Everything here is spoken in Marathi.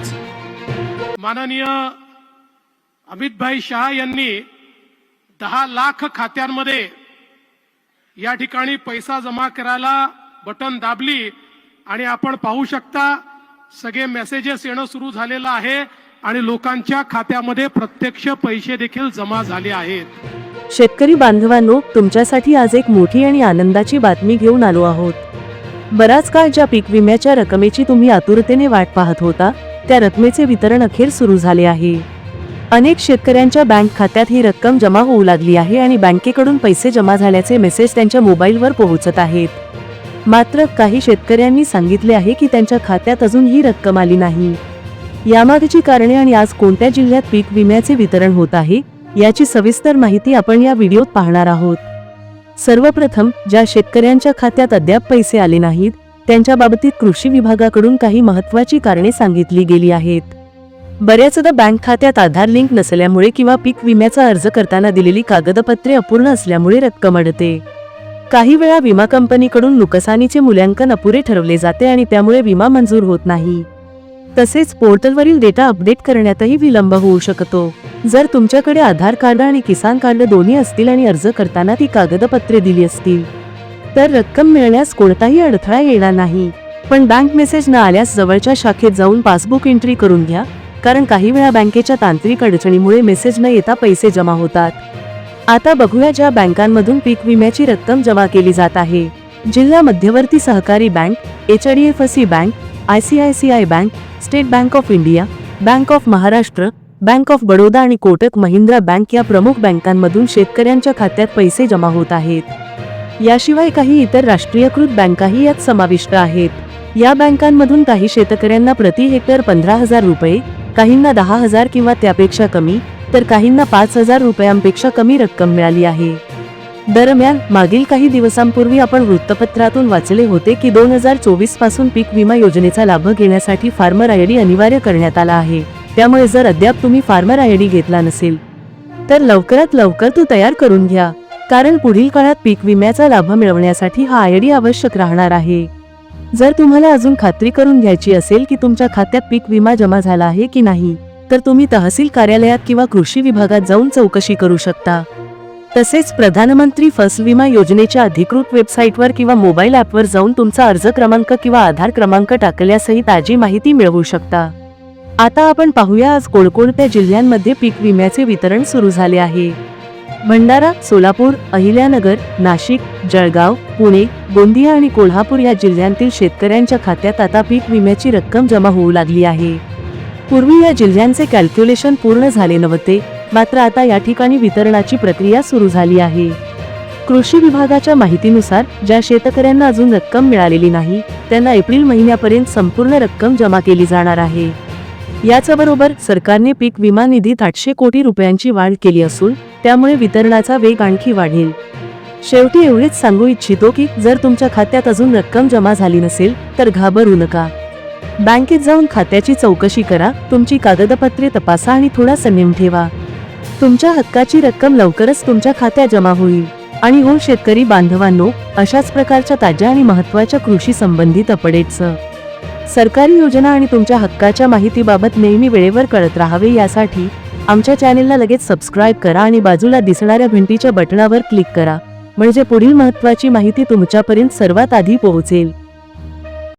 आज माननीय अमितभाई शहा यांनी दहा लाख खात्यांमध्ये या ठिकाणी पैसा जमा करायला बटन दाबली आणि आपण पाहू शकता सगळे मेसेजेस येणं सुरू झालेलं आहे आणि लोकांच्या खात्यामध्ये प्रत्यक्ष पैसे देखील जमा झाले आहेत. शेतकरी बांधवांनो तुमच्यासाठी आज एक मोठी आणि आनंदाची बातमी घेऊन आलो आहोत. बराच काळ ज्या पीक विम्याच्या रकमेची तुम्ही आतुरतेने वाट पाहत होता त्या रकमेचे वितरण अखेर सुरू झाले आहे. अनेक शेतकऱ्यांच्या बँक खात्यात ही रक्कम जमा होऊ लागली आहे आणि बँकेकडून पैसे जमा झाल्याचे मेसेज त्यांच्या मोबाईलवर पोहोचत आहेत. मात्र काही शेतकऱ्यांनी सांगितले आहे की त्यांच्या खात्यात अजून ही रक्कम आली नाही. यामागची कारणे आणि आज कोणत्या जिल्ह्यात पीक विम्याचे वितरण होत आहे याची सविस्तर माहिती आपण या व्हिडिओत पाहणार आहोत. सर्वप्रथम ज्या शेतकऱ्यांच्या खात्यात अद्याप पैसे आले नाहीत त्यांच्या बाबतीत कृषी विभागाकडून काही महत्वाची कारणे सांगितली गेली आहेत. बऱ्याचदा बँक खात्यात आधार लिंक नसल्यामुळे किंवा पीक विम्याचा अर्ज करताना दिलेली कागदपत्रे अपूर्ण असल्यामुळे रक्कम अडते. काही वेळा विमा कंपनीकडून नुकसानीचे मूल्यांकन अपुरे ठरवले जाते आणि त्यामुळे विमा मंजूर होत नाही. तसेच पोर्टलवरील डेटा अपडेट करण्यातही विलंब होऊ शकतो. जर तुमच्याकडे आधार कार्ड आणि किसान कार्ड दोन्ही असतील आणि अर्ज करताना ती कागदपत्रे दिली असतील तर रक्कम मिळण्यास कोणताही अडथळा येणार नाही. पण बँक मेसेज न आल्यास जवळच्या शाखेत जाऊन पासबुक एंट्री करून घ्या कारण काही वेळा बँकेच्या तांत्रिक अडचणीमुळे मेसेज न येता पैसे जमा होतात. आता बघूया ज्या बँकांमधून पीक विम्याची रक्कम जमा केली जात आहे. जिल्हा मध्यवर्ती सहकारी bank H D F C bank I C I C I bank state bank of India bank of Maharashtra bank of Baroda आणि कोटक महिंद्रा बँक या प्रमुख बँकांमधून शेतकऱ्यांच्या खात्यात पैसे जमा होत आहेत. याशिवाय काही इतर राष्ट्रीयकृत बँकाही यात समाविष्ट आहेत. या बँकांमधून काही शेतकऱ्यांना प्रति हेक्टर पंधरा हजार रुपये काहींना दहा हजार किंवा त्यापेक्षा कमी तर काहींना पाच हजार रुपयांपेक्षा कमी रक्कम मिळाली आहे. दरम्यान मागील काही दिवसांपूर्वी आपण वृत्तपत्रातून वाचले होते की दोन हजार चोवीसपासून पीक विमा योजनेचा लाभ घेण्यासाठी फार्मर आय डी अनिवार्य करण्यात आला आहे. त्यामुळे जर अद्याप तुम्ही फार्मर आय डी घेतला नसेल तर लवकरात लवकर तो तयार करून घ्या. कारण पुढील काळात पीक विम्याचा लाभ मिळवण्यासाठी हा आय डी आवश्यक राहणार आहे. जर तुम्हाला अजून खात्री करून घ्यायची असेल की तुमच्या खात्यात पीक विमा जमा झाला आहे की नाही तर तुम्ही तहसील कार्यालयात किंवा कृषी विभागात जाऊन चौकशी करू शकता. तसेच प्रधानमंत्री फसल विमा योजनेच्या अधिकृत वेबसाईटवर किंवा मोबाईल ॲपवर जाऊन तुमचा अर्ज क्रमांक किंवा आधार क्रमांक टाकल्यासही ताजी माहिती मिळवू शकता. आता आपण पाहूया आज कोणकोणत्या जिल्ह्यांमध्ये पीक विम्याचे वितरण सुरू झाले आहे. भंडारा सोलापूर अहिल्यानगर नाशिक जळगाव पुणे गोंदिया आणि कोल्हापूर या जिल्ह्यांतील शेतकऱ्यांच्या खात्यात आता पीक विम्याची रक्कम जमा होऊ लागली आहे. पूर्वी या जिल्ह्यांचे कॅल्क्युलेशन पूर्ण झाले नव्हते मात्र आता या ठिकाणी वितरणाची प्रक्रिया सुरू झाली आहे. कृषी विभागाच्या माहितीनुसार ज्या शेतकऱ्यांना अजून रक्कम मिळालेली नाही त्यांना एप्रिल महिन्यापर्यंत संपूर्ण रक्कम जमा केली जाणार आहे. याचबरोबर सरकारने पीक विमा निधीत आठशे कोटी रुपयांची वाढ केली असून त्यामुळे वितरणाचा वेग आणखी वाढेल. शेवटी एवढेच सांगू इच्छितो की जर तुमच्या खात्यात अजून रक्कम जमा झाली नसेल तर घाबरू नका. बँकेत जाऊन खात्याची चौकशी करा तुमची कागदपत्रे तपासा आणि थोडा संयम ठेवा. तुमच्या हक्काची रक्कम लवकरच तुमच्या खात्यात जमा होईल. आणि हो शेतकरी बांधवांनो अशाच प्रकारच्या ताज्या आणि महत्त्वाच्या कृषी संबंधित अपडेट्स. सरकारी योजना आणि तुमच्या हक्काच्या माहितीबाबत नेहमी वेळेवर कळत राहावे यासाठी आमच्या चॅनेलला लगेच सबस्क्राईब करा आणि बाजूला दिसणाऱ्या घंटीच्या बटणावर क्लिक करा म्हणजे पुढील महत्त्वाची माहिती तुमच्यापर्यंत सर्वात आधी पोहोचेल.